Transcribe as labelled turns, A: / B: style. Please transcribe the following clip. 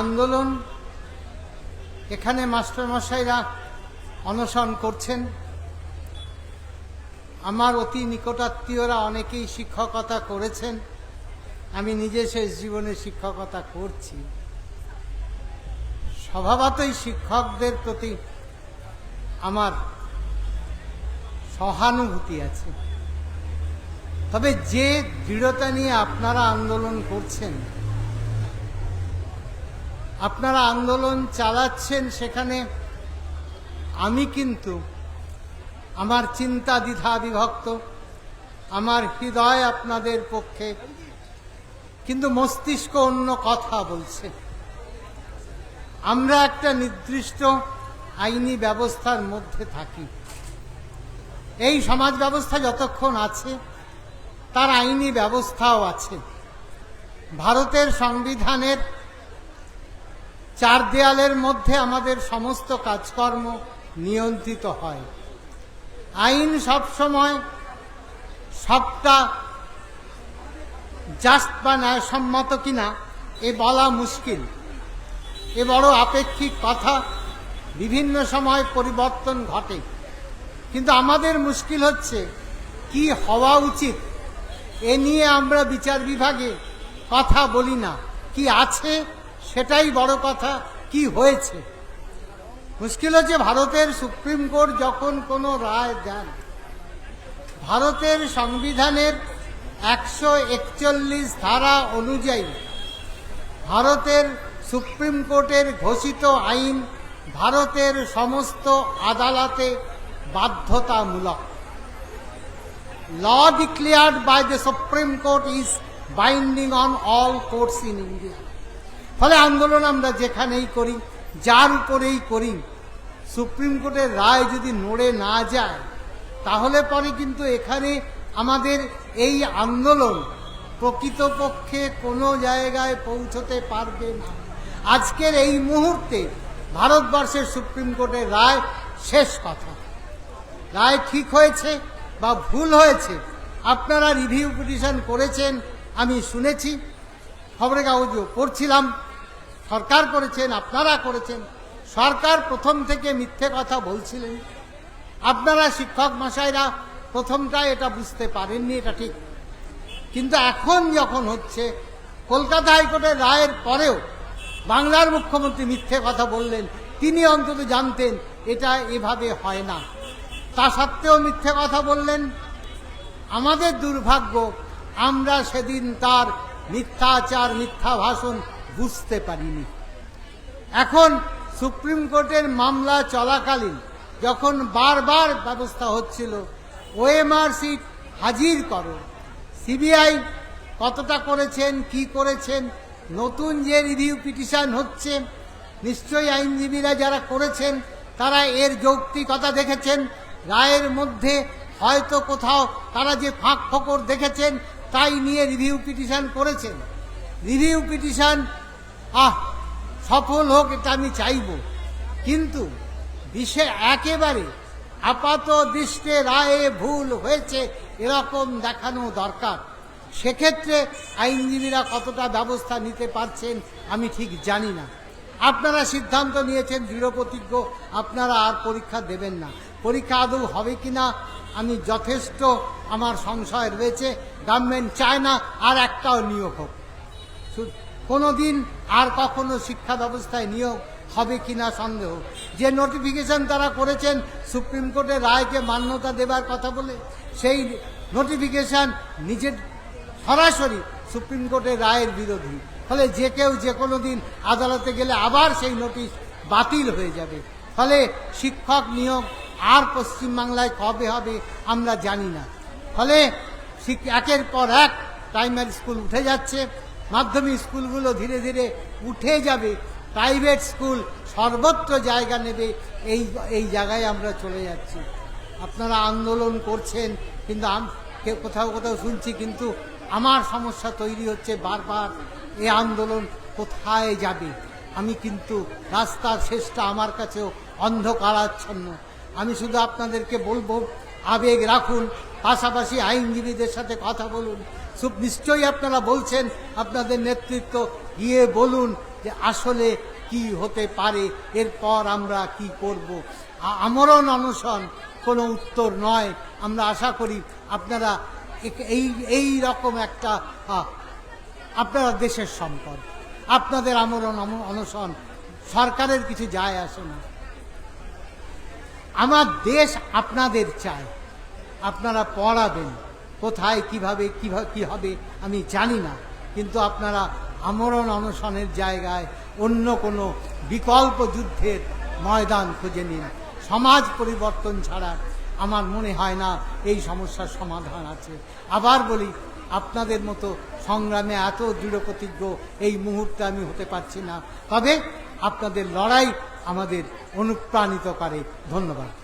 A: আন্দোলন এখানে মাস্টারমশাইরা অনশন করছেন। আমার অতি নিকটাত্মীয়রা অনেকেই শিক্ষকতা করেছেন। আমি নিজে শেষ জীবনে শিক্ষকতা করছি। স্বভাবতই শিক্ষকদের প্রতি আমার সহানুভূতি আছে। তবে যে দৃঢ়তা নিয়ে আপনারা আন্দোলন করছেন আপনারা আন্দোলন চালাচ্ছেন সেখানে, আমি কিন্তু আমার চিন্তা দ্বিধা বিভক্ত, আমার হৃদয় আপনাদের পক্ষে, কিন্তু মস্তিষ্ক অন্য কথা বলছে। আমরা একটা নির্দিষ্ট আইনি ব্যবস্থার মধ্যে থাকি। এই সমাজ ব্যবস্থা যতক্ষণ আছে, তার আইনি ব্যবস্থাও আছে। ভারতের সংবিধানের চার দেয়ালের মধ্যে আমাদের সমস্ত কাজকর্ম নিয়ন্ত্রিত হয়। আইন সবসময় সবটা জাস্ট বা ন্যায়সম্মত কিনা, এ বলা মুশকিল। এ বড় আপেক্ষিক কথা, বিভিন্ন সময় পরিবর্তন ঘটে। কিন্তু আমাদের মুশকিল হচ্ছে, কি হওয়া উচিত? এ নিয়ে আমরা বিচার বিভাগে কথা বলি না। কি আছে সেটাই বড় কথা। কি হয়েছে? মুশকিল হচ্ছে ভারতের সুপ্রিম কোর্ট যখন কোনো রায় দেন, ভারতের সংবিধানের একশো একচল্লিশ ধারা অনুযায়ী ভারতের সুপ্রিম কোর্টের ঘোষিত আইন ভারতের সমস্ত আদালতে বাধ্যতামূলক। Law declared by the supreme court is binding on all courts in India ফলে আন্দোলন আমরা যেখানেই করি, যার উপরেই করি, সুপ্রিম কোর্টের রায় যদি নড়ে না যায়, তাহলে পরে কিন্তু এখানে আমাদের এই আন্দোলন প্রকৃতপক্ষে কোনো জায়গায় পৌঁছতে পারবে না। আজকের এই মুহূর্তে ভারতবর্ষের সুপ্রিম কোর্টের রায় শেষ কথা। রায় ঠিক হয়েছে বা ভুল হয়েছে, আপনারা রিভিউ পিটিশন করেছেন, আমি শুনেছি, খবরের কাগজও পড়ছিলাম। সরকার করেছেন, আপনারা করেছেন। সরকার প্রথম থেকে মিথ্যে কথা বলছিলেন। আপনারা শিক্ষক মশাইরা প্রথমটা এটা বুঝতে পারেননি, এটা ঠিক। কিন্তু এখন যখন হচ্ছে, কলকাতা হাইকোর্টের রায়ের পরেও বাংলার মুখ্যমন্ত্রী মিথ্যে কথা বললেন, তিনি অন্তত জানতেন এটা এভাবে হয় না। তা সত্ত্বেও মিথ্যে কথা বললেন। আমাদের দুর্ভাগ্য, আমরা সেদিন তার মিথ্যাচার মিথ্যা ভাষণ বুঝতে পারিনি। এখন সুপ্রিম কোর্টের মামলা চলাকালীন যখন বারবার ব্যবস্থা হচ্ছিল, ওএমআর সিট হাজির করো। সিবিআই কতটা করেছেন, কি করেছেন, নতুন যে রিভিউ পিটিশন হচ্ছে, নিশ্চয়ই আইনজীবীরা যারা করেছেন, তারা এর যৌক্তিকতা দেখেছেন, রায়ের মধ্যে হয়তো কোথাও তারা যে ফাঁক ফোকর দেখেছেন, তাই নিয়ে রিভিউ পিটিশন করেছেন। রিভিউ পিটিশন আহ, সফল হোক এটা আমি চাইব। কিন্তু বিষয় একেবারে আপাত দৃষ্টে রায়ে ভুল হয়েছে, এরকম দেখানো দরকার। সেক্ষেত্রে আইনজীবীরা কতটা ব্যবস্থা নিতে পারছেন আমি ঠিক জানি না। আপনারা সিদ্ধান্ত নিয়েছেন দৃঢ় প্রতিজ্ঞ, আপনারা আর পরীক্ষা দেবেন না। পরীক্ষা আদৌ হবে কিনা, আমি যথেষ্ট আমার সংশয় রয়েছে। গভর্নমেন্ট চায় না, আর একটাও নিয়োগ হোক। কোনো দিন আর কখনো শিক্ষা ব্যবস্থায় নিয়োগ হবে কিনা সন্দেহ। যে নোটিফিকেশন তারা করেছেন সুপ্রিম কোর্টের রায়কে মান্যতা দেবার কথা বলে, সেই নোটিফিকেশন নিজের সরাসরি সুপ্রিম কোর্টের রায়ের বিরোধী। ফলে যে কেউ যে কোনো দিন আদালতে গেলে আবার সেই নোটিশ বাতিল হয়ে যাবে। ফলে শিক্ষক নিয়োগ আর পশ্চিমবাংলায় কবে হবে আমরা জানি না। ফলে একের পর এক প্রাইমারি স্কুল উঠে যাচ্ছে। মাধ্যমিক স্কুলগুলো ধীরে ধীরে উঠে যাবে প্রাইভেট স্কুল সর্বত্র জায়গা নেবে, এই এই জায়গায় আমরা চলে যাচ্ছি। আপনারা আন্দোলন করছেন, কিন্তু কোথাও কোথাও শুনছি, কিন্তু আমার সমস্যা তৈরি হচ্ছে বারবার, এই আন্দোলন কোথায় যাবে? আমি কিন্তু রাস্তার শেষটা আমার কাছেও অন্ধকারাচ্ছন্ন। আমি শুধু আপনাদেরকে বলব, আবেগ রাখুন, পাশাপাশি আইনজীবীদের সাথে কথা বলুন। নিশ্চয়ই আপনারা বলছেন, আপনাদের নেতৃত্ব, গিয়ে বলুন যে আসলে কি হতে পারে, এরপর আমরা কি করব। আমরণ অনশন কোনো উত্তর নয়। আমরা আশা করি আপনারা এই এই রকম একটা আপনারা দেশের সম্পদ। আপনাদের আমরণ অনশন, সরকারের কিছু যায় আসে না। আমার দেশ আপনাদের চায়। আপনারা পড়াবেন। কোথায়, কীভাবে কীভাবে, কি হবে, আমি জানি না। কিন্তু আপনারা আমরণ অনশনের জায়গায় অন্য কোনো বিকল্প যুদ্ধের ময়দান খুঁজে নিন। সমাজ পরিবর্তন ছাড়া আমার মনে হয় না এই সমস্যার সমাধান আছে। আবার বলি, আপনাদের মতো সংগ্রামে এত দৃঢ় প্রতিজ্ঞ এই মুহূর্তে আমি হতে পারছি না। তবে আপনাদের লড়াই আমাদের অনুপ্রাণিত করে। ধন্যবাদ।